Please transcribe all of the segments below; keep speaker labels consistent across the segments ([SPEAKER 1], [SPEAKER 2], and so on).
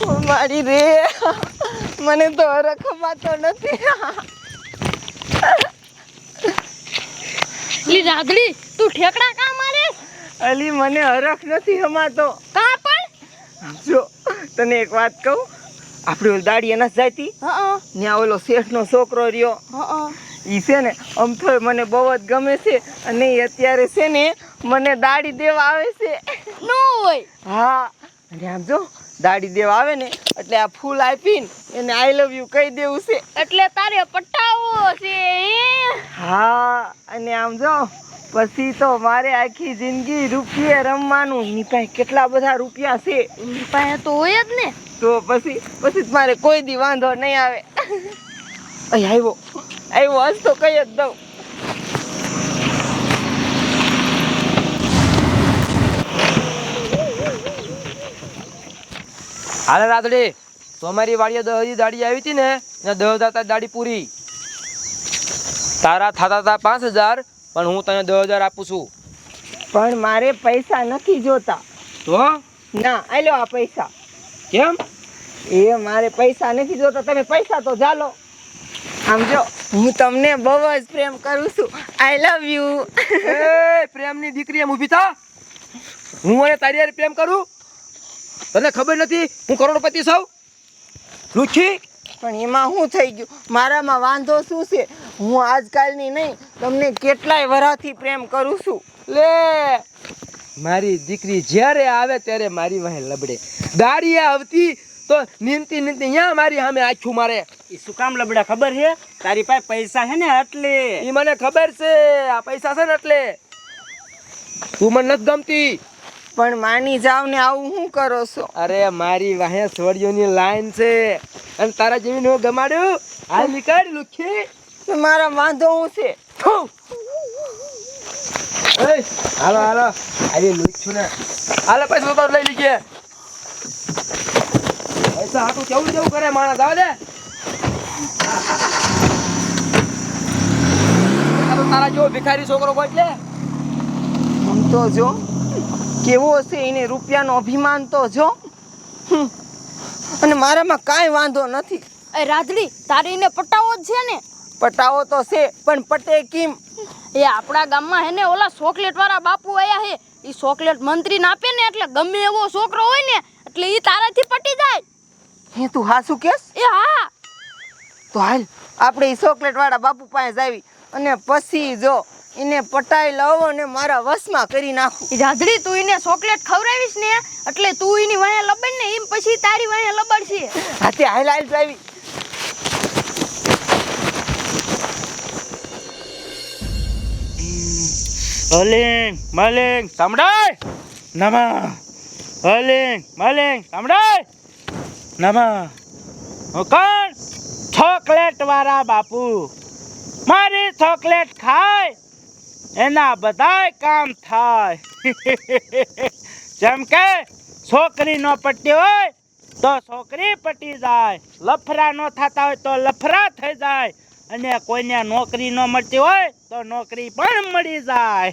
[SPEAKER 1] મારી રે. મને તો રખમાતો નથી.
[SPEAKER 2] લી રાધડી તું ઠેકડા કા મારે?
[SPEAKER 1] અલી મને હરખ નથી હમાતો.
[SPEAKER 2] કા પણ?
[SPEAKER 1] જો તને એક વાત કહું? આપણે ઓલ દાડી એના જાતી
[SPEAKER 2] હા
[SPEAKER 1] ત્યાં ઓલો શેઠનો છોકરો રહ્યો.
[SPEAKER 2] હા
[SPEAKER 1] ઈ છે ને આમ તો મને બહુ જ ગમે છે. અને અત્યારે છે ને મને દાડી દેવા આવે છે.
[SPEAKER 2] નો હોય.
[SPEAKER 1] હા. અને આમ જો દાડી દેવા આવે ને એટલે આ ફૂલ આપીને એને આઈ લવ યુ કહી દેવું છે.
[SPEAKER 2] એટલે તારે પટાવો છે
[SPEAKER 1] હા? અને આમ જો પછી તો મારે આખી જિંદગી રૂપિયે રમવાનું. ની પાસે કેટલા બધા રૂપિયા છે?
[SPEAKER 2] ની પાસે તો હોય જ ને.
[SPEAKER 1] તો પછી પછી મારે કોઈ દી વાંધો નહીં આવે. અહીં આવ્યો. આવ્યો આજ તો કહી જ દઉં.
[SPEAKER 3] હાલે રાતડી તમારી વાડીએ દહ હજી દાડી આવી હતી ને એને દહ હજાર દાડી પૂરી. તારા થતા હતા પાંચ હજાર પણ હું તને દહ હજાર આપું છું.
[SPEAKER 1] પણ મારે પૈસા નથી જોતા.
[SPEAKER 3] તો
[SPEAKER 1] ના આલ્યો આ પૈસા.
[SPEAKER 3] કેમ?
[SPEAKER 1] એ મારે પૈસા નથી જોતા તમે પૈસા તો ચાલો આમ જો હું તમને બહુ જ પ્રેમ કરું છું. આઈ લવ યુ
[SPEAKER 3] પ્રેમની દીકરી એમ ઊભી થા. હું અને તારી પ્રેમ કરું? તને ખબર નથી હું કરોડપતિ છું? લુચ્છી?
[SPEAKER 1] પણ એમાં શું થઈ ગયું? મારામાં વાંધો શું છે? હું આજકાલની નહીં તમને કેટલાય વરાથી પ્રેમ કરું છું.
[SPEAKER 3] લે! મારી દીકરી જ્યારે આવે ત્યારે મારી વાહે લબડે. દાડી આવતી તો નીંતી નીંતી અહીંયા મારી સામે આછું મારે?
[SPEAKER 4] એ શું કામ લબડા? ખબર છે તારી પાસે પૈસા છે ને એટલે.
[SPEAKER 3] એ મને ખબર છે આ પૈસા છે ને એટલે. તું મને નથી ગમતી.
[SPEAKER 1] પણ માની જાવ ને આવું શું કરો છો?
[SPEAKER 3] અરે મારી વાહે છોડીઓની લાઈન છે. અને તારા જેવી નો ગમાડ્યું હાલ નીકળ લુખી.
[SPEAKER 1] મારા વાંધો શું છે.
[SPEAKER 3] હાલો હાલો. આવી લુખ્યું ને. હાલે પૈસા તો લઈ લીધે પૈસા હાટું કેવું કેવું કરે માણસ આવે તારા જેવો ભિખારી છોકરો કોઈ એટલે
[SPEAKER 1] આમ તો જો. કેવો છે એને રૂપિયાનો અભિમાન તો જો. અને મારામાં કાંઈ વાંધો નથી.
[SPEAKER 2] એ રાધડી તારે એને પટાવો જ છે ને?
[SPEAKER 1] પટાવો તો છે પણ પટે કેમ?
[SPEAKER 2] એ આપણા ગામમાં હે ને ઓલા ચોકલેટ વાળા બાપુ આયા હે. એ ચોકલેટ મંત્રીને આપે ને એટલે ગમે એવો છોકરો હોય ને એટલે એ તારાથી પટી જાય.
[SPEAKER 1] હે તું હાસું કેસ?
[SPEAKER 2] એ હા.
[SPEAKER 1] તો હાલ આપણે એ ચોકલેટ વાળા બાપુ પાસે જાવી અને પછી જો એને પટાઈ લઉં અને મારા વશમાં કરી નાખું.
[SPEAKER 2] એ રાધડી તું એને ચોકલેટ ખવડાવીશ ને એટલે તું એની વાયા લબડ ને એમ પછી તારી વાયા લબડશે
[SPEAKER 1] હાથે હાલ હાલ લાવી.
[SPEAKER 4] હલિંગ મલિંગ સાંભળાય નમા હલિંગ મલિંગ સાંભળાય નમા કોણ ચોકલેટ વાળા બાપુ મારી ચોકલેટ ખાય! એના બધાય કામ થાય. જેમ કે છોકરી નો પટ્ટી હોય તો છોકરી પટી જાય. લફરા નો થતા હોય તો લફરા થઈ જાય. અને કોઈને નોકરી ન મળતી હોય તો નોકરી પણ મળી જાય.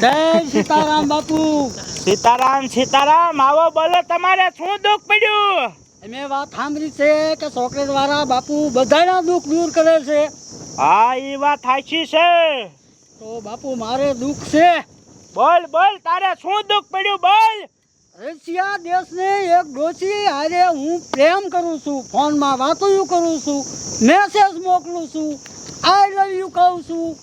[SPEAKER 5] જય સીતારામ બાપુ.
[SPEAKER 4] સીતારામ સીતારામ આવો બોલો તમારે શું દુઃખ પડ્યું?
[SPEAKER 5] મેં વાત સાંભળી છે કે છોકરી દ્વારા બાપુ બધાના દુઃખ દૂર કરે છે.
[SPEAKER 4] હા એ વાત સાચી છે.
[SPEAKER 5] તો બાપુ મારે દુઃખ છે.
[SPEAKER 4] બોલ બોલ તારે શું દુઃખ પડ્યું? બોલ.
[SPEAKER 5] રશિયા દેશને એક ડોસી હારે હું પ્રેમ કરું છું ફોનમાં વાતો કરું છું મેસેજ મોકલું છું આઈ લવ યુ કહું છું.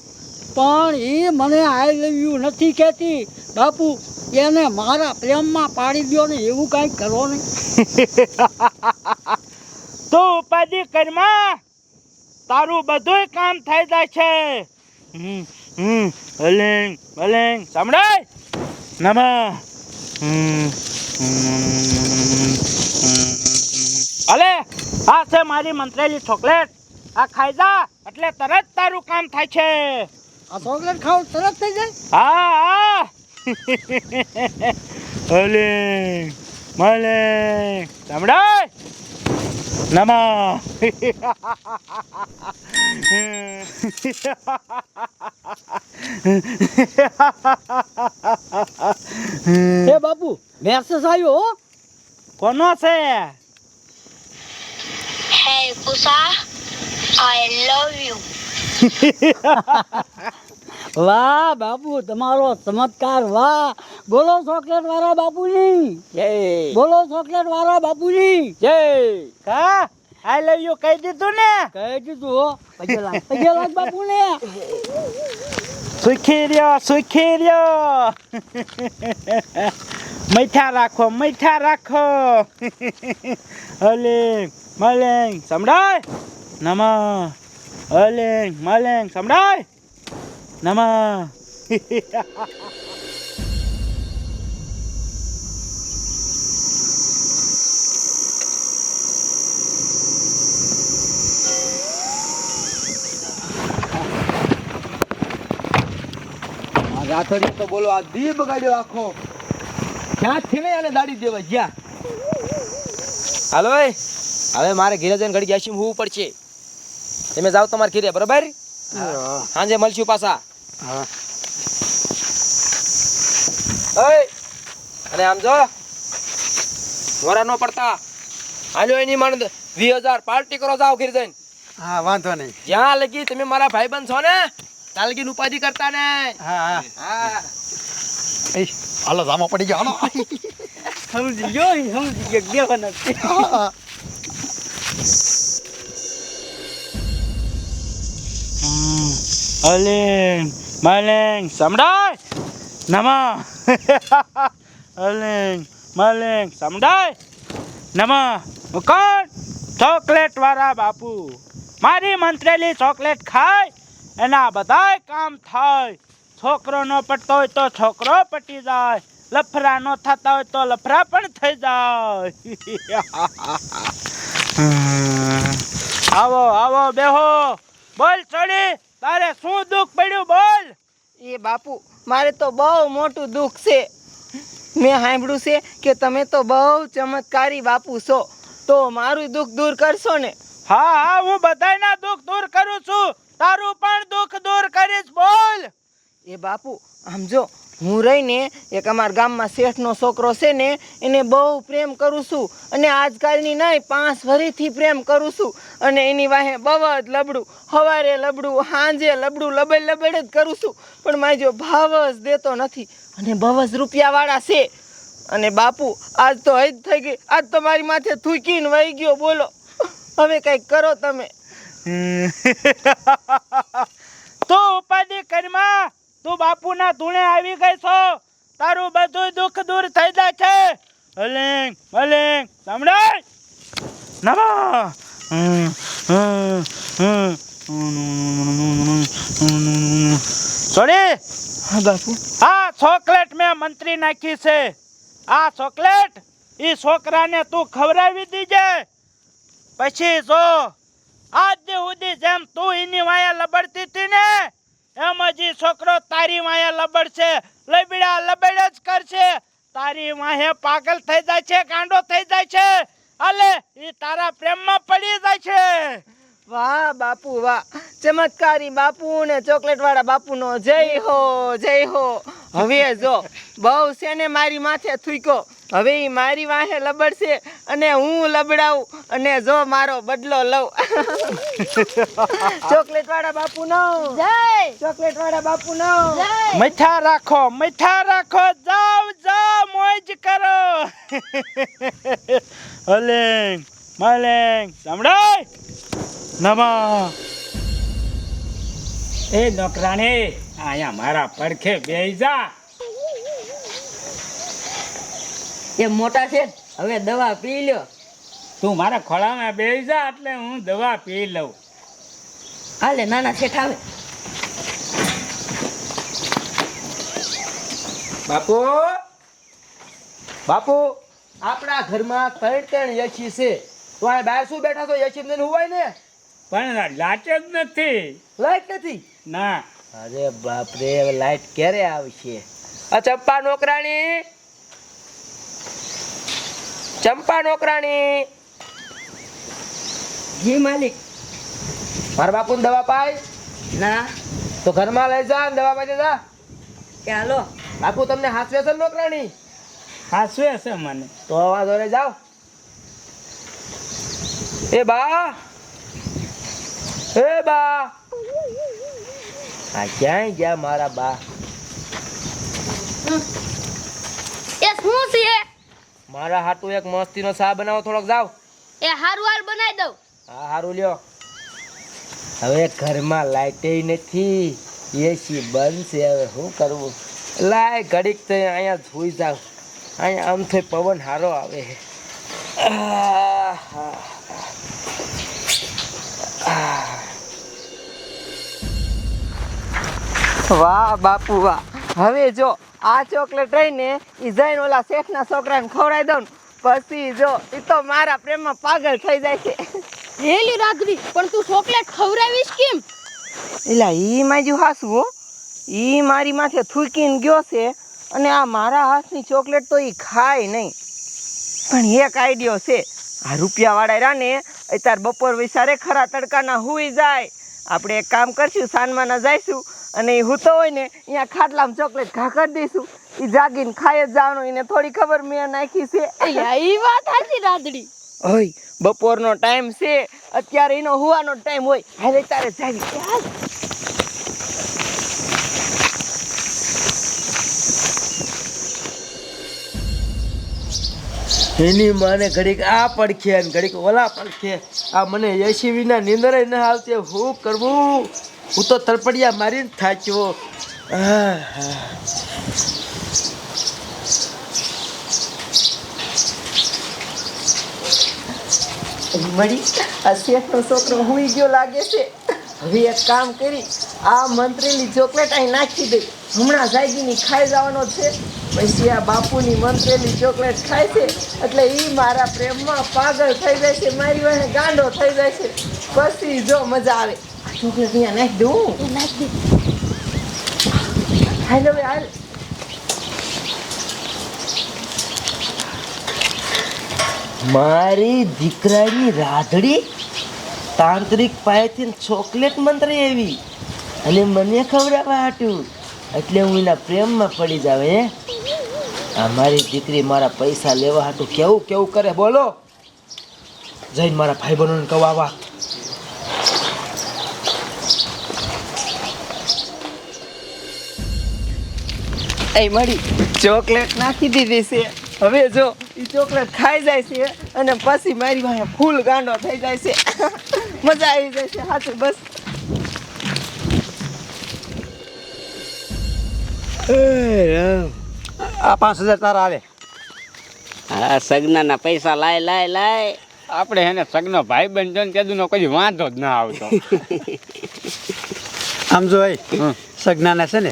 [SPEAKER 5] પણ એ મને આઈ લવ યુ નથી કહેતી. બાપુ એને મારા પ્રેમમાં પાડી દો ને એવું કાંઈ કરો નહીં.
[SPEAKER 4] તું ઉપાધિ કરમાં તારું બધું કામ થઈ જાય છે. હલિંગ હલેંગ સાંભળાય? નમા. અલે આ છે મારી મંત્રેલી ચોકલેટ. આ ખાઈ જા એટલે તરત તારું કામ થાય છે.
[SPEAKER 5] આ ચોકલેટ ખાવ તરત થઈ જાય?
[SPEAKER 4] હા હા. હલેંગ મલિંગ સાંભળાય? નમા
[SPEAKER 5] હે બાપુ મેસેજ આવ્યો હો.
[SPEAKER 4] કોનો છે?
[SPEAKER 6] હે કુસા આઈ લવ you.
[SPEAKER 5] વાહ બાપુ તમારો ચમત્કાર વાહ. બોલો ચોકલેટ વાળા બાપુજી.
[SPEAKER 4] જય.
[SPEAKER 5] બોલો ચોકલેટ વાળા બાપુજી.
[SPEAKER 4] જય. કા આઈ લવ યુ કહી દીધું ને?
[SPEAKER 5] કહી દીધું હો. પગે લાગ પગે લાગ
[SPEAKER 4] સુખી રહ્યો સુખી રહ્યો. મીઠા રાખો મીઠા રાખો. અલિંગ મલિંગ સમડાય? નમ. અલેંગ મલિંગ સમડાય? નમ
[SPEAKER 3] આ તો બોલો આ દી બગાડ્યો આખો. ક્યાં થી ને અને દાડી દેવા? જ્યાં. હાલો હવે મારે ઘેરે જઈને ઘડી જાશી હોવું પડશે. તમે જાઓ તમારે ઘેરે બરાબર? સાંજે મળશું પાછા. ઓય અને આમ જો મોરા નો પડતા. હાલ્યો એની મણ વીસ હજાર પાર્ટી કરો જાઓ ઘેર જઈને.
[SPEAKER 5] હા વાંધો નહીં.
[SPEAKER 3] જ્યાં લગી તમે મારા ભાઈબંધ છો ને ત્યાં લગી ઉપાધિ કરતા ને.
[SPEAKER 5] હા હા.
[SPEAKER 3] હા.
[SPEAKER 5] હાલો જામો પડી ગયો હાલો. સમજી ગયો સમજી ગયો દેવાના
[SPEAKER 4] અલિંગ મલિંગ સમડાય nama. Maling, મલિંગ સમડાય nama. મુકન ચોકલેટ વાળા બાપુ મારી મંત્રેલી ચોકલેટ ખાય એના બધાય કામ થાય છોકરો નો પટતો હોય તો છોકરો પટી જાય લફરા નો થતા હોય તો લફરા પણ થઈ જાય આવો આવો બેહો બોલ છોડી તારે શું દુઃખ પડ્યું બોલ?
[SPEAKER 1] એ બાપુ મારે તો બહુ મોટું દુઃખ છે. મેં સાંભળ્યું છે કે તમે તો બહુ ચમત્કારી બાપુ છો. તો મારું દુઃખ દૂર કરશો ને?
[SPEAKER 4] હા હા હું બધાયના દુઃખ દૂર કરું છું. તારું પણ દુઃખ દૂર કરીશ બોલ.
[SPEAKER 1] એ બાપુ આમ જો હું રહીને એક અમારા ગામમાં શેઠનો છોકરો છે ને, એને બહુ પ્રેમ કરું છું. અને આજકાલની નહીં પાંચ વરીથી પ્રેમ કરું છું. અને એની વાહે બહુ જ લબડું સવારે લબડું સાંજે લબડું, લબડ લબડ જ કરું છું. પણ મારી જો ભાવ જ દેતો નથી. અને બહુ જ રૂપિયાવાળા છે. અને બાપુ, આજ તો હજ થઈ ગઈ. આજ તો મારી માથે થૂકીને વહી ગયો, બોલો. હવે કંઈક કરો તમે.
[SPEAKER 4] તો ઉપાધિ કરમાં તું બાપુના ધૂણે આવી ગઈ છો? તારું બધું દુઃખ દૂર થઈ જાય છે. હલિંગ મલિંગ સાંભળાય? નમા! સોરી?
[SPEAKER 1] હા બાપુ.
[SPEAKER 4] આ ચોકલેટ મેં મંત્રી નાખી છે. આ ચોકલેટ એ છોકરાને તું ખવડાવી દીજે. પછી જો આજ સુધી જેમ તું એની વાયા લબડતી હતી ને એમ જ છોકરો તારી વાયા લબડશે, લબડા લબડ જ કરશે. તારી માહે પાગલ થઈ જાય છે, ગાંડો થઈ જાય છે. અલે એ તારા પ્રેમમાં પડી જાય છે.
[SPEAKER 1] વાહ, બાપુ, વાહ. ચમત્કારી, બાપુ, ને ચોકલેટ વાળા બાપુનો જય હો જય હો. હવે જો, બહુ છે ને મારી માથે થૂક્યો. હવે એ મારી વાહે લબડશે અને હું લબડાવું અને જો મારો બદલો લઉં. ચોકલેટ વાળા બાપુ નો.
[SPEAKER 2] જય.
[SPEAKER 1] ચોકલેટ વાળા બાપુ નો.
[SPEAKER 4] મીઠા રાખો મીઠા રાખો જાવ જાવ મોજ કરો. હલેંગ માલેંગ સાંભળાય. નમા.
[SPEAKER 7] એ નોકરાણી અહીંયા મારા પડખે જા.
[SPEAKER 8] એ મોટા છે. હવે દવા પી લ્યો.
[SPEAKER 7] તું મારા ખોળામાં બેસી જા એટલે હું દવા પી લઉં.
[SPEAKER 8] હાલે નાના શેઠ આવે.
[SPEAKER 3] બાપુ? બાપુ? આપણા ઘરમાં ત્રણ ત્રણ યશી છે. તો આ બહાર શું બેઠા તો યશી ને હોય ને?
[SPEAKER 7] પણ લાચ જ નથી.
[SPEAKER 3] લાઈટ નથી?
[SPEAKER 7] ના.
[SPEAKER 3] અરે બાપ રે લાઈટ ક્યારે આવશે? આ ચંપા નોકરાણી ચંપા નોકરાણી.
[SPEAKER 8] જી માલિક.
[SPEAKER 3] મારા બાપુને દવા પાય?
[SPEAKER 8] ના.
[SPEAKER 3] તો ઘરમાં લઈ જા દવા પાઈ જા
[SPEAKER 8] કે હાલો.
[SPEAKER 3] બાપુ તમને હાસવે છે ને નોકરાણી?
[SPEAKER 7] હાસવે છે મને.
[SPEAKER 3] તો વાંધો નહીં જાઓ. એ બા. એ બા. આ ક્યાંય ગયા મારા બા? મારા હાટુ એક મસ્તીનો ચા બનાવો થોડોક જાવ.
[SPEAKER 2] એ હારું હાલ બનાવી દઉં.
[SPEAKER 3] હા સારું લ્યો. હવે ઘરમાં લાઇટે નથી. એસી બંધ છે હવે શું કરવું? લાય ઘડીક તો અહીંયા સુઈ જાવ. અહીંયા આમ થઈ પવન સારો આવે
[SPEAKER 1] વાહ બાપુ વાહ. હવે જો આ ચોકલેટ રહીને એ જઈને ઓલા શેઠના છોકરાને ખવડાવી દઉં પછી જો એ તો મારા પ્રેમમાં પાગલ થઈ જાય છે.
[SPEAKER 2] હેલી રાત્રી પણ તું ચોકલેટ ખવડાવીશ કેમ?
[SPEAKER 1] એટલે ઈ માજુ હાસું હો. ઈ મારી માથે થૂકીને ગયો છે અને આ મારા હાથની ચોકલેટ તો એ ખાય નહીં. પણ એક આઈડિયો છે. આ રૂપિયાવાળા રાને અત્યારે બપોર વિસારે ખરા તડકાના હુઈ જાય. આપણે એક કામ કરશું સાનમાના જઈશું અને એ હૂતો હોય ને અહીંયા ખાટલામાં ચોકલેટ ઘાકર દઈશું. એ જાગીને ખાઈ જ જવાનું એને થોડી ખબર મેં નાખી છે.
[SPEAKER 2] ઈ વાત સાચી રાત્રી
[SPEAKER 1] હોય બપોરનો ટાઈમ છે અત્યારે એનો હોવાનો ટાઈમ હોય. હાલે તારે જાવી.
[SPEAKER 3] એની માને ઘડીક આ પડખે અને ઘડીક ઓલા પડખે. આ મને એસી વિના નીંદર ન આવતી. હું કરવું? હું તો તરપડિયા મારીને આહ.
[SPEAKER 1] મળી આ શેઠનો છોકરો હુઈ ગયો લાગે છે. હવે એક કામ કરી. આ મંત્રીની ચોકલેટ અહીં નાખી દઈ હમણાં જાગીની ખાઈ જવાનો છે. પછી આ બાપુની મંત્રેલી ચોકલેટ ખાય છે એટલે એ મારા પ્રેમમાં પાગલ થઈ જાય છે મારી વાહે ગાંડો થઈ જાય છે. પછી જો મજા આવે. આ ચોકલેટ અહીંયા નાખી દઉં. નાખી દઉં હાલ હવે હાલ.
[SPEAKER 3] મારી દીકરાની રાધડી તાંત્રિક પાસેથી ચોકલેટ મંત્ર એવી. અને મને ખવડાવવા હાટ્યું એટલે હું એના પ્રેમમાં પડી જાવ હે? મારી દીકરી મારા પૈસા લેવા હતું કેવું કેવું કરે? બોલો. જઈને મારા ભાઈ બહેનોને કવાવા
[SPEAKER 1] એ મળી ચોકલેટ નાખી દીધી છે. હવે જો એ ચોકલેટ ખાઈ જાય છે અને પછી મારી પાસે ફૂલ ગાંડો થઈ જાય છે. મજા આવી જાય છે સાચું બસ.
[SPEAKER 5] આ પાંચ હજાર તારા આવે.
[SPEAKER 9] હા સગનાના પૈસા લાય લાય લાય.
[SPEAKER 7] આપણે એને સગનો ભાઈ બન જો ને તેદુનો કોઈ વાંધો જ ના આવતો.
[SPEAKER 5] આમ જો સગનાના છે ને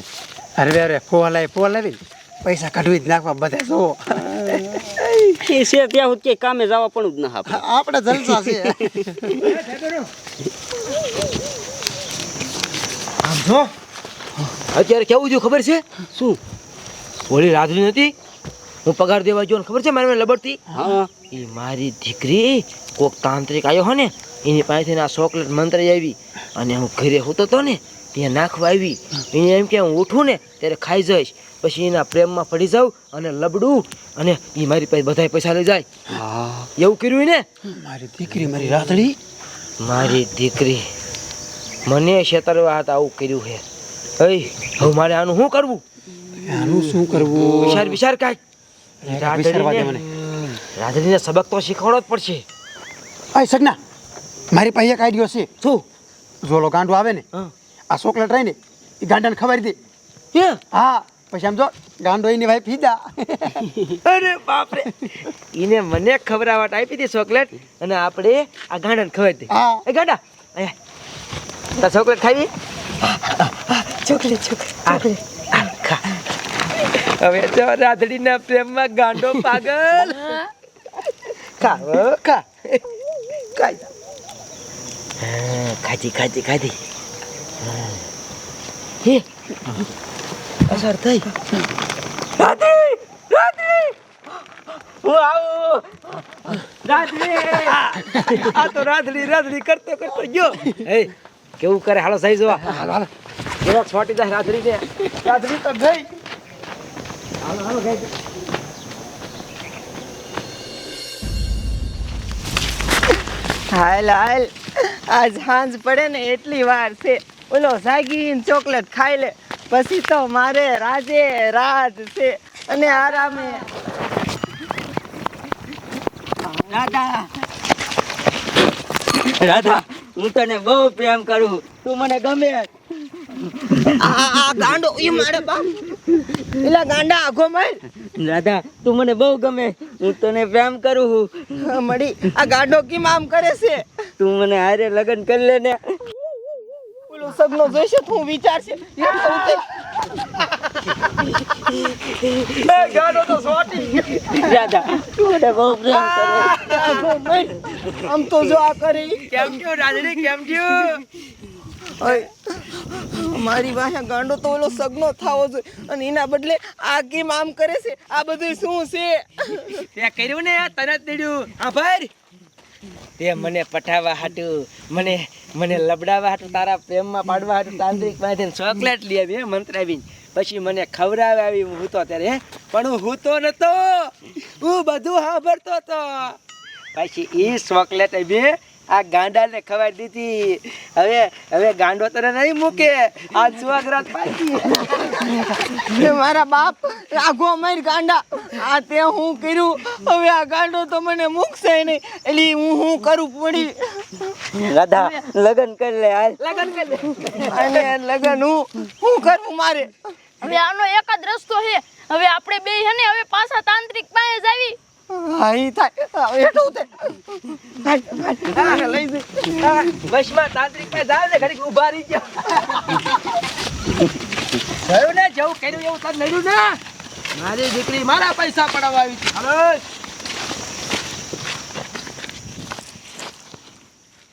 [SPEAKER 5] અરે અરે ફોવા લાવી ફોવા લાવી પૈસા કાઢવી જ નાખવા બધા જો
[SPEAKER 9] એ છે ત્યાં સુધી કામે જવા પણ જ ના આપણે
[SPEAKER 5] આપણે જલસા છે.
[SPEAKER 3] આમ જો. અત્યારે કેવું જો ખબર છે? શું? ઓલી રાધડી નથી હું પગાર દેવા જોઉં ખબર છે મારે લબડતી? એ મારી દીકરી કોક તાંત્રિક આવ્યો હો ને એની પાસેથી આ ચોકલેટ મંત્ર આવી. અને હું ઘરે હોતો હતો ને ત્યાં નાખવા આવી. એને એમ કે હું ઉઠું ને ત્યારે ખાઈ જઈશ. પછી એના પ્રેમમાં પડી જાઉં અને લબડું અને એ મારી પાસે બધા પૈસા લઈ જાય. એવું કર્યું ને
[SPEAKER 5] મારી દીકરી મારી રાતડી?
[SPEAKER 3] મારી દીકરી. મને છેતરવા હતા આવું કર્યું છે હવે મારે આનું શું કરવું?
[SPEAKER 5] આનું શું કરવું?
[SPEAKER 3] વિચાર વિચાર કાંઈક
[SPEAKER 5] મને.
[SPEAKER 3] રાધડીને સબક તો શીખવાડો જ પડશે.
[SPEAKER 5] આ સગના મારી પાસે એક આઈડિયો છે.
[SPEAKER 3] શું?
[SPEAKER 5] જોલો ગાંડો આવે ને આ ચોકલેટ રહીને એ ગાંડાને ખબર દે.
[SPEAKER 3] હા?
[SPEAKER 5] પછી આમ જો ગાંડો એની ભાઈ પીધા
[SPEAKER 3] અરે બાપરે. ઈને મને ખવડાવટ આપી હતી ચોકલેટ અને આપણે આ ગાંડાને ખવડાવી દે.
[SPEAKER 5] હા.
[SPEAKER 3] એ ગાંડા અહીંયા. તા ચોકલેટ ખાવી ચોકલેટ ચોકલેટ ખા હવે તો રાધડીના પ્રેમમાં ગાંડો પાગલ. ખાવો ખા. ખાધી ખાધી ખાધી. હા. અસર થઈ. રાધડી રાધડી હું આવું રાધડી આ તો રાધડી રાધડી કરતો કરતો ગયો. એ કેવું કરે? હાલો સહી જોવા. છોટી જાય રાધડી ને રાધડી તો ગઈ. હાલ હાલ
[SPEAKER 1] આજ હાંજ પડે ને એટલી વાર છે. ઓલો જાગીને ચોકલેટ ખાઈ લે. પછી તો મારે રાજે રાત છે. અને આરામે.
[SPEAKER 8] રાધા. રાધા, હું તને બહુ પ્રેમ કરું તું મને ગમે
[SPEAKER 1] આ ગાંડો ઈ મારે બાપ. એલા ગાંડા માર.
[SPEAKER 8] તું મને બહુ ગમે. હું તને પ્રેમ કરું છું.
[SPEAKER 1] મળી. આ ગાંડો કેમ આમ કરે છે?
[SPEAKER 8] તું મને હારે લગ્ન કરી લે ને.
[SPEAKER 1] ઓલો સગનો જોઈશે તો હું વિચારશે. એટલે
[SPEAKER 3] તો સોટી
[SPEAKER 8] રાધા તું મને બહુ પ્રેમ કરે.
[SPEAKER 1] આમ તો જો આ કરી
[SPEAKER 3] કેમ થયું રાજની કેમ થયું?
[SPEAKER 1] ઓય, મારી વાહે ગાંડો તો ઓલો સગનો થવો જોઈએ. અને એના બદલે આ કેમ આમ કરે છે? આ બધું શું છે?
[SPEAKER 3] તે કર્યું ને તને દીધું. હા ભાઈ તે મને પઠાવા હાટું, મને મને લબડાવા હાટું, તારા પ્રેમમાં પાડવા હાટું, તાંત્રિક પાસેથી ચોકલેટ લઈ આવી મંત્રાવીને પછી મને ખવડાવે આવી, હું હૂતો ત્યારે પણ હું હૂતો નતો. હું બધું સાંભળતો હતો. પછી એ ચોકલેટ આવી આ ગાંડાને ખવાઈ દીધી. હવે હવે ગાંડો તને નહીં મૂકે. આ સુવાગરાત પાછી.
[SPEAKER 1] મારા બાપ રાઘો માર ગાંડા. આ તે હું કર્યું. હવે આ ગાંડો તો મને મૂકશે નહીં. એટલે હું હું કરું પડી.
[SPEAKER 8] રાધા લગન કરી લે હાલ.
[SPEAKER 3] લગન કરી લે.
[SPEAKER 1] અને લગન હું હું કરવું મારે?
[SPEAKER 2] હવે આનો એક જ રસ્તો છે. હવે આપણે બે હે ને હવે પાછા તાંત્રિક પાસે જ આવી
[SPEAKER 1] હા ઈ થાય એટલું તે લઈ જઈ
[SPEAKER 3] બસમાં તાંત્રિક પાસે જાવ ને ઘડીક ઊભા રહી જાઓ. થયું ને? જેવું કર્યું એવું તને નડ્યું ને? મારી દીકરી મારા પૈસા પડાવવા આવી હાલો.